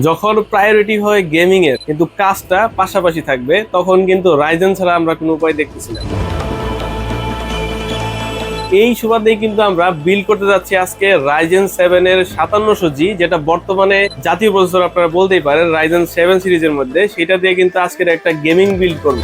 যখন প্রায়োরিটি হয় গেমিং এর, কিন্তু কাজটা পাশাপাশি থাকবে, তখন কিন্তু রাইজেন ছাড়া আমরা কোনো উপায় দেখতেছি না। এই সুবাদেই কিন্তু আমরা বিল করতে যাচ্ছি আজকে রাইজেন সেভেন এর সাতান্নশো জি যেটা বর্তমানে জাতীয় প্রসেসর আপনারা বলতেই পারেন রাইজেন সেভেন সিরিজের মধ্যে, সেটা দিয়ে কিন্তু আজকের একটা গেমিং বিল্ড করব।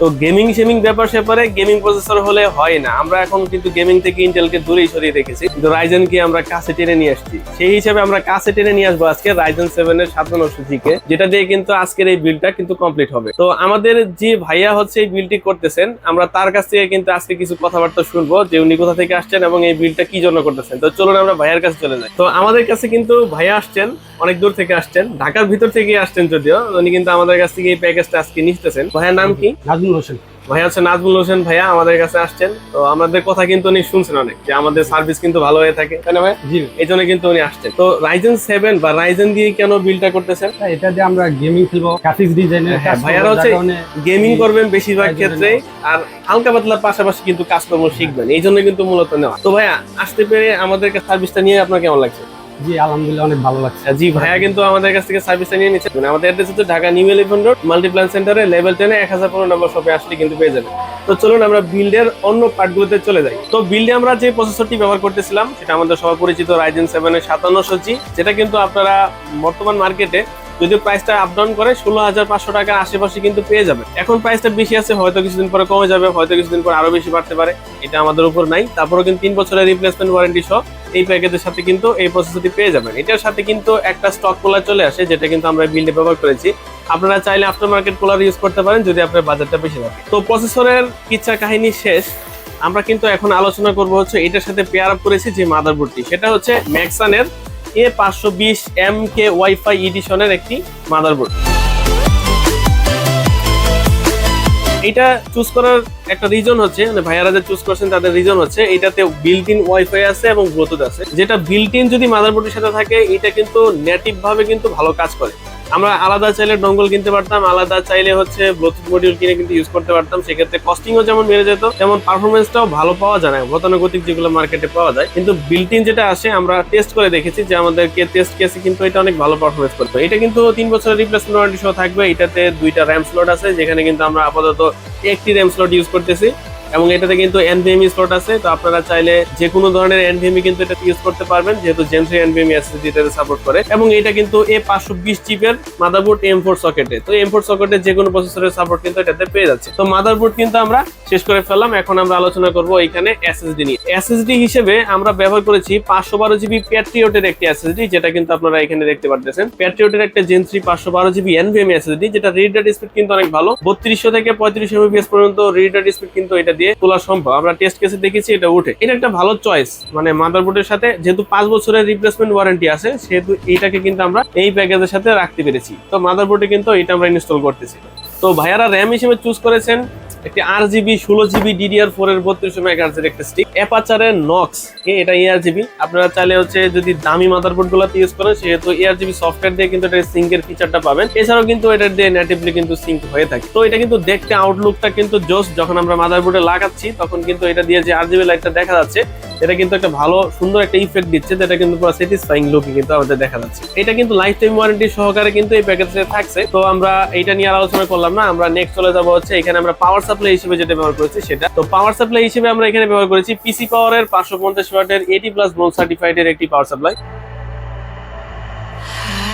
তো গেমিং শেমিং ব্যাপার স্যাপারে গেমিং প্রসেসর হলে হয় না। আমরা এখন কিন্তু গেমিং থেকে ইন্টেলকে দূরেই সরিয়ে রেখেছি কিন্তু রাইজেনকে আমরা কাছে টেনে নিয়ে আসছি। সেই হিসাবে আমরা কাছে টেনে নিয়ে আসব আজকে রাইজেন সেভেন এর সাতান্নশো জিকে যেটা দিয়ে কিন্তু আজকের এই বিলটা কিন্তু কমপ্লিট হবে। তো আমাদের যে ভাইয়া হচ্ছে এই বিলটি করতেছেন, আমরা তার কাছ থেকে কিন্তু আজকে কিছু কথাবার্তা শুনব যে উনি কোথা থেকে আসছেন এবং এই বিলটা কি জন্য করতেছেন। তো চলুন আমরা ভাইয়ার কাছে চলে যাই। তো আমাদের কাছে কিন্তু ভাইয়া আসছেন, অনেক দূর থেকে আসছেন, ঢাকার ভিতর থেকে আসছেন যদিও, উনি কিন্তু আমাদের কাছ থেকে এই প্যাকেজটা আজকে নিতেছেন ভাইয়ার নাম কি? নাজমুল হোসেন। ভাইয়া হচ্ছে নাজমুল হোসেন ভাইয়া আমাদের কাছে আসছেন। তো আমাদের কথা কিন্তু উনি শুনছেন অনেক যে আমাদের সার্ভিস কিন্তু ভালো হয়ে থাকে। তাই না ভাই? জি এই জন্য কিন্তু উনি আসছেন। তো রাইজেন সেভেন বা রাইজেন দিয়ে কেন বিলটা করতেছেন? ভাই, এটা দিয়ে আমরা গেমিং খেলব গ্রাফিক্স ডিজাইনের ভাইয়ারা হচ্ছে গেমিং করবেন বেশিরভাগ ক্ষেত্রে আর হালকা পাতলার পাশাপাশি কিন্তু কাজকর্ম শিখবেন। এই জন্য কিন্তু মূলত নেওয়া। তো ভাইয়া আসতে পেরে আমাদের কাছে সার্ভিসটা নিয়ে আপনার কেমন লাগছে? জি আলহামদুলিল্লাহ অনেক ভালো লাগছে। জি ভাইয়া কিন্তু আমাদের কাছ থেকে সার্ভিসটা নিয়ে নিচ্ছে। মানে আমাদের অ্যাড্রেস হচ্ছে Dhaka new elephant road multiplan সেন্টারে লেভেল টেনে এক হাজার পনেরো নম্বর শপে আসলে কিন্তু পেয়ে যাবেন। তো চলুন আমরা বিল্ডের অন্য পার্টগুলোতে চলে যাই। তো বিল্ডে আমরা যে প্রসেসরটি ব্যবহার করতেছিলাম সেটা আমাদের সবার পরিচিত রাইজেন সেভেনের সাতান্নশো জি যেটা কিন্তু আপনারা বর্তমান মার্কেটে যদি প্রাইসটা আপ ডাউন করে ষোলো হাজার পাঁচশো টাকার আশেপাশে কিন্তু পেয়ে যাবে এখন প্রাইসটা বেশি আছে হয়তো কিছুদিন পরে কমে যাবে হয়তো কিছুদিন পরে আরও বেশি বাড়তে পারে এটা আমাদের উপর নাই। তারপরেও কিন্তু তিন বছরের রিপ্লেসমেন্ট ওয়ারেন্টি সহ এই প্যাকেজের সাথে কিন্তু এই প্রসেসরটি পেয়ে যাবেন। এটার সাথে কিন্তু একটা স্টক কুলার চলে আসে, যেটা কিন্তু আমরা বিল্ডে ব্যবহার করেছি। আপনারা চাইলে আফটার মার্কেট কুলার ইউজ করতে পারেন, যদি আপনার বাজারটা বেশি থাকে। তো প্রসেসরের কিচ্ছা কাহিনী শেষ। আমরা কিন্তু এখন আলোচনা করব হচ্ছে এটার সাথে পেয়ার আপ করেছি যে মাদারবোর্ডটি সেটা হচ্ছে ম্যাক্সানের এ পাঁচশো বিশ এম কে ওয়াইফাই এডিশনের একটি মাদারবোর্ড এটা চুজ করার একটা রিজন হচ্ছে মানে ভাইয়ারা যে চুজ করছেন তাদের রিজন হচ্ছে, এটাতে বিল্ট ইন ওয়াইফাই আছে এবং ব্লুটুথ আছে। যেটা বিল্ট ইন যদি মাদারবোর্ডের সাথে থাকে, এটা কিন্তু নেটিভ ভাবে কিন্তু ভালো কাজ করে। আমরা আলাদা চাইলে ডঙ্গল কিনতে পারতাম, আলাদা চাইলে হচ্ছে ব্লুটুথ মডিউল কিনে কিন্তু ইউজ করতে পারতাম। সেক্ষেত্রে কস্টিংও যেমন বেড়ে যেত, তেমন পারফরমেন্সটাও ভালো পাওয়া যায় না। গতানুগতিক যেগুলো মার্কেটে পাওয়া যায়। কিন্তু বিল্ট ইন যেটা আসে, আমরা টেস্ট করে দেখেছি যে আমাদেরকে টেস্ট কেসে কিন্তু এটা অনেক ভালো পারফরমেন্স করতো। এটা কিন্তু তিন বছরের রিপ্লেসমেন্ট ওয়ারেন্টি সহ থাকবে। এটাতে দুইটা র্যাম স্লট আছে, যেখানে কিন্তু আমরা আপাতত একটি র্যাম স্লট ইউজ করতেছি। এবং এটাতে কিন্তু এনভিএমই স্লট আছে, তো আপনারা চাইলে যে কোনো ধরনের এনভিএমই কিন্তু এটা ইউজ করতে পারবেন, যেহেতু জেন থ্রি এনভিএমই এসএসডি এটাতে সাপোর্ট করে। এবং এটা কিন্তু এ পাঁচশো বিশ চিপের মাদারবোর্ড এম ফোর সকেটে তো এম ফোর সকেটে যে কোনো প্রসেসরের সাপোর্ট কিন্তু এটাতে পেয়ে যাচ্ছে। তো মাদারবোর্ড কিন্তু আমরা শেষ করে ফেললাম, এখন আমরা আলোচনা করব এখানে এসএসডি নিয়ে। এসএসডি হিসেবে আমরা ব্যবহার করেছি পাঁচশো বারো জিবি প্যাট্রিয়টের একটি এসএসডি যেটা কিন্তু আপনারা এখানে দেখতে পাচ্ছেন প্যাট্রিয়টের একটা জেন থ্রি পাঁচশো বারো জিবি এনভিএম এসএসডি যেটা রিড রেট স্পিড কিন্তু অনেক ভালো। বত্রিশশো থেকে পঁয়ত্রিশ এমবিপিএস পর্যন্ত রিড রেট স্পিড কিন্তু এটা দিয়ে তোলা সম্ভব। আমরা টেস্ট কেসে দেখেছি, এটা উঠে এটা একটা ভালো চয়েস মানে মাদারবোর্ডের সাথে যেহেতু পাঁচ বছরের রিপ্লেসমেন্ট ওয়ারেন্টি আছে, সেহেতু এইটাকে কিন্তু আমরা এই প্যাকেজের সাথে রাখতে পেরেছি। তো মাদারবোর্ডে কিন্তু এটা আমরা ইনস্টল করতেছি। তো ভাইয়ারা র্যাম হিসেবে চুজ করেছেন একটি আর জিবি ষোলো জিবি ডিডিআর ফোর এর বত্রিশশো মেগাহার্জের একটা স্টিক অ্যাপাচারের নক্স এটা এআর জিবি আপনারা চাইলে হচ্ছে যদি দামি মাদারবোর্ড গুলাতে ইউজ করেন, সেহেতু এআর জিবি সফটওয়্যার দিয়ে কিন্তু এটা সিঙ্কের ফিচারটা পাবেন। এছাড়াও কিন্তু এটা দিয়ে নেটিভলি কিন্তু সিঙ্ক হয়ে থাকে। তো এটা কিন্তু দেখতে আউটলুকটা কিন্তু জোস যখন আমরা মাদারবোর্ডে লাগাচ্ছি, তখন কিন্তু এটা দিয়ে যে আর জিবি লাইটটা দেখা যাচ্ছে এটা কিন্তু একটা ভালো, সুন্দর একটা ইফেক্ট দিচ্ছে যেটা কিন্তু পুরো স্যাটিসফাইং লুকিং কিন্তু আমাদের দেখা যাচ্ছে। এটা কিন্তু লাইফ টাইম ওয়ারেন্টি সহকারে কিন্তু এই প্যাকেজে থাকছে। তো আমরা এটা নিয়ে আলোচনা করলাম না, আমরা নেক্সট চলে যাব হচ্ছে এখানে আমরা পাওয়ার সাপ্লাই হিসেবে যেটা ব্যবহার করেছি সেটা। তো পাওয়ার সাপ্লাই হিসেবে আমরা এখানে ব্যবহার করেছি পিসি পাওয়ারের পাঁচশো পঞ্চাশ ওয়াটের এটি প্লাস ব্রোন সার্টিফাইড এর একটি পাওয়ার সাপ্লাই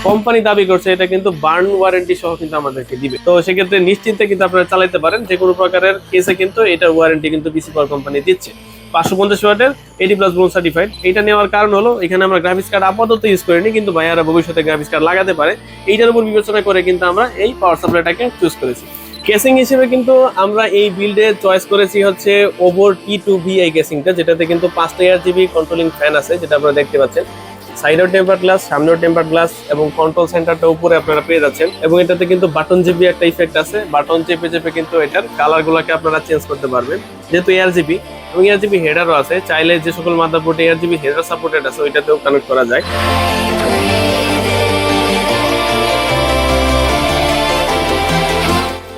কোম্পানি দাবি করছে এটা কিন্তু বার্ন ওয়ারেন্টি সহ কিন্তু আমাদেরকে দিবে। তো সেক্ষেত্রে নিশ্চিন্তে কিন্তু আপনারা চালাতে পারেন যে কোনো প্রকারের কেসে কিন্তু এটার ওয়ারেন্টি কিন্তু পিসি পাওয়ার কোম্পানি দিচ্ছে। পাঁচশো পঞ্চাশ ওয়াটের এইটি প্লাস ব্রোন সার্টিফাইড এটা নেওয়ার কারণ হলো, এখানে আমরা গ্রাফিক্স কার্ড আপাতত ইউজ করিনি, কিন্তু ভাইয়ারা ভবিষ্যতে গ্রাফিক্স কার্ড লাগাতে পারে। এইটার উপর বিবেচনা করে কিন্তু আমরা এই পাওয়ার সাপ্লাইটাকে চুজ করেছি। কেসিং হিসেবে কিন্তু আমরা এই বিল্ডে চয়েস করেছি হচ্ছে ওভর টি টু ভি এই কেসিংটা যেটাতে কিন্তু পাঁচটা এয়ার জিবি কন্ট্রোলিং ফ্যান আছে, যেটা আপনারা দেখতে পাচ্ছেন। সাইডের টেম্পার গ্লাস সামনের টেম্পার গ্লাস এবং কন্ট্রোল সেন্টারটা উপরে আপনারা পেয়ে যাচ্ছেন। এবং এটাতে কিন্তু বাটন জিবি একটা ইফেক্ট আছে। বাটন চেপে চেপে কিন্তু এটার কালার গুলাকে আপনারা চেঞ্জ করতে পারবেন। যেহেতু এয়ার জিবি এবং এয়ার জিবি হেডারও আছে। চাইলে যে সকল মাদারবোর্ডে এয়ার জিবি হেডার সাপোর্টেড আছে, ওইটাতেও কানেক্ট করা যায়।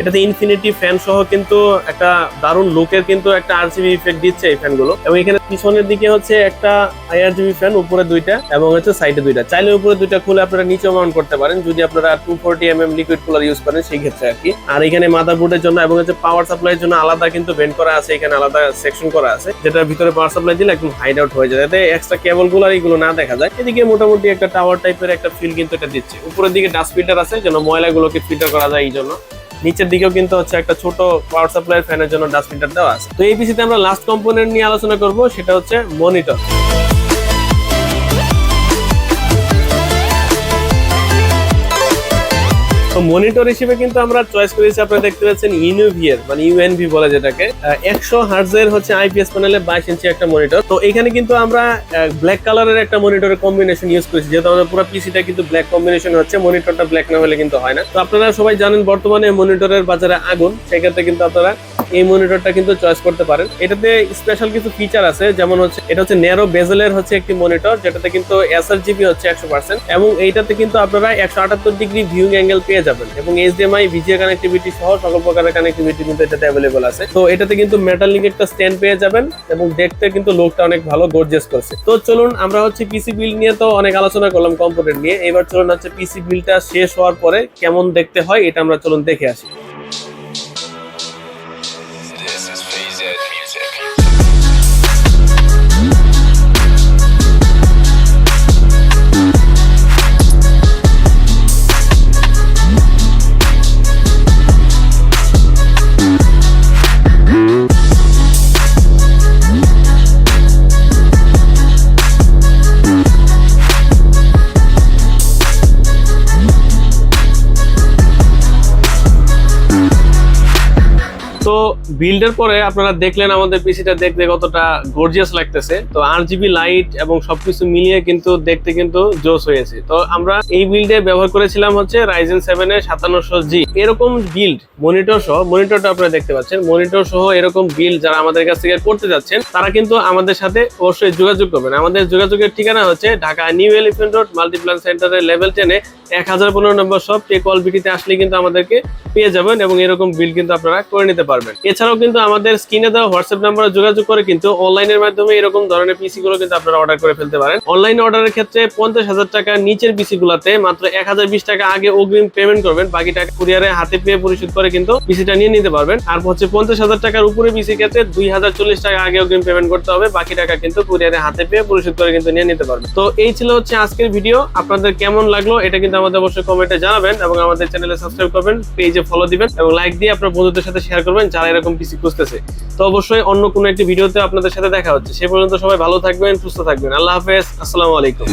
এটাতে ইনফিনিটি ফ্যান সহ কিন্তু একটা দারুণ লুকের কিন্তু একটা আরজিবি ইফেক্ট দিচ্ছে এই ফ্যানগুলো এবং এখানে পিছনের দিকে হচ্ছে একটা আইআরজিবি ফ্যান উপরে দুইটা, এবং হচ্ছে সাইডে দুইটা। চাইলে উপরে দুইটা খুলে আপনারা নিচে মাউন্ট করতে পারেন। যদি আপনারা two forty M M liquid cooler use করেন, সেই ক্ষেত্রে আর কি। আর এখানে মাদারবোর্ডের জন্য এবং হচ্ছে পাওয়ার সাপ্লাইয়ের জন্য আলাদা কিন্তু ভেন্ট করা আছে। এখানে আলাদা সেকশন করা আছে। যেটার ভিতরে পাওয়ার সাপ্লাই দিলে একদম হাইড আউট হয়ে যায়। যাতে এক্সট্রা কেবলগুলো আর এগুলো না দেখা যায়। এদিকে মোটামুটি একটা টাওয়ার টাইপের একটা ফিল কিন্তু এটা দিচ্ছে। উপরের দিকে ডাস্ট ফিল্টার আছে, যেন ময়লাগুলোকে ফিল্টার করা যায় এই জন্য। নিচের দিকেও কিন্তু হচ্ছে একটা ছোট পাওয়ার সাপ্লাই ফ্যানের জন্য ডাস্ট ফিল্টার দেওয়া আছে। তো এই পিসিতে আমরা লাস্ট কম্পোনেন্ট নিয়ে আলোচনা করব, সেটা হচ্ছে মনিটর মনিটর হিসেবে কিন্তু আমরা চয়েস করেছি, আপনারা দেখতে পাচ্ছেন ইউনিভিয়ার মানে ইউএনভি বলে যেটাকে। একশো হার্জের হচ্ছে আইপিএস প্যানেলে বাইশ ইঞ্চি একটা মনিটর তো এখানে কিন্তু আমরা ব্ল্যাক কালারের একটা মনিটরের কম্বিনেশন ইউজ করেছি, যেহেতু আমাদের পুরো পিসিটা কিন্তু ব্ল্যাক কম্বিনেশন হচ্ছে মনিটরটা ব্ল্যাক না হলে কিন্তু হয় না। তো আপনারা সবাই জানেন বর্তমানে মনিটরের বাজারে আগুন, সেক্ষেত্রে কিন্তু আপনারা এই মনিটরটা কিন্তু চয়েস করতে পারেন। এটাতে স্পেশাল কিছু ফিচার আছে, যেমন হচ্ছে, এটা হচ্ছে ন্যারো বেজেলের হচ্ছে একটি মনিটর যেটাতে কিন্তু এসআর জিবি হচ্ছে একশো পার্সেন্ট এবং এইটাতে কিন্তু আপনারা একশো আটাত্তর ডিগ্রি ভিউইং অ্যাঙ্গেল পেয়ে যাবেন। এবং এইচডিএমআই ভিজিএ কানেক্টিভিটি সহ সকল প্রকারের কানেক্টিভিটি কিন্তু এটাতে অ্যাভেলেবল আছে। তো এটাতে কিন্তু মেটালিক একটা স্ট্যান্ড পেয়ে যাবেন এবং দেখতে কিন্তু লোকটা অনেক ভালো গর্জেস করছে। তো চলুন আমরা হচ্ছে পিসি বিল নিয়ে তো অনেক আলোচনা করলাম কম্পিউটার নিয়ে। এবার চলুন হচ্ছে পিসি বিলটা শেষ হওয়ার পরে কেমন দেখতে হয়, এটা আমরা চলুন দেখে আসি। বিল্ডের পরে আপনারা দেখলেন আমাদের পিসিটা দেখতে কতটা গর্জিয়াস লাগতেছে। তো আর জিবি লাইট এবং সবকিছু মিলিয়ে কিন্তু দেখতে কিন্তু জোস হয়েছে। তো আমরা এই বিল্ডে ব্যবহার করেছিলাম হচ্ছে রাইজেন সেভেন এর সাতান্নশো জি এরকম বিল্ড মনিটর সহ মনিটরটা আপনারা দেখতে পাচ্ছেন। মনিটর সহ এরকম বিল্ড যারা আমাদের কাছ থেকে করতে যাচ্ছেন, তারা কিন্তু আমাদের সাথে অবশ্যই যোগাযোগ করবেন। আমাদের যোগাযোগের ঠিকানা হচ্ছে Dhaka new elephant road, multiplan সেন্টারের লেভেল টেনে এক হাজার পনেরো নম্বর সব টেক কল বিটিতে আসলে কিন্তু আমাদেরকে পেয়ে যাবেন এবং এরকম বিল কিন্তু আপনারা করে নিতে পারবেন। এছাড়াও কিন্তু আমাদের স্ক্রিনে দেওয়া হোয়াটসঅ্যাপ নাম্বারে যোগাযোগ করে কিন্তু অনলাইনের মাধ্যমে এরকম ধরনের পিসি গুলো কিন্তু আপনারা অর্ডার করে ফেলতে পারেন। অনলাইন অর্ডারের ক্ষেত্রে পঞ্চাশ হাজার টাকা নিচের পিসি গুলাতে মাত্র এক হাজার বিশ টাকা আগে অগ্রিম পেমেন্ট করবেন। বাকি টাকা কুরিয়ারে হাতে পেয়ে পরিশোধ করে কিন্তু পিসিটা নিয়ে নিতে পারবেন। আর হচ্ছে পঞ্চাশ হাজার টাকার উপরে পিসি ক্ষেত্রে দুই হাজার চল্লিশ টাকা আগে অগ্রিম পেমেন্ট করতে হবে। বাকি টাকা কিন্তু কুরিয়ারে হাতে পেয়ে পরিশোধ করে কিন্তু নিয়ে নিতে পারবেন। তো এই ছিল হচ্ছে আজকের ভিডিও আপনাদের কেমন লাগল এটা কিন্তু আমাদের অবশ্যই কমেন্টে জানাবেন এবং আমাদের চ্যানেলে সাবস্ক্রাইব করবেন পেজে ফলো দিবেন এবং লাইক দিয়ে আপনার বন্ধুদের সাথে শেয়ার করবেন। যারা এরকম পিসি খুঁজতেছে। তো অবশ্যই অন্য কোনো একটি ভিডিওতে আপনাদের সাথে দেখা হচ্ছে। সে পর্যন্ত সবাই ভালো থাকবেন, সুস্থ থাকবেন। আল্লাহ হাফেজ, আসসালামু আলাইকুম।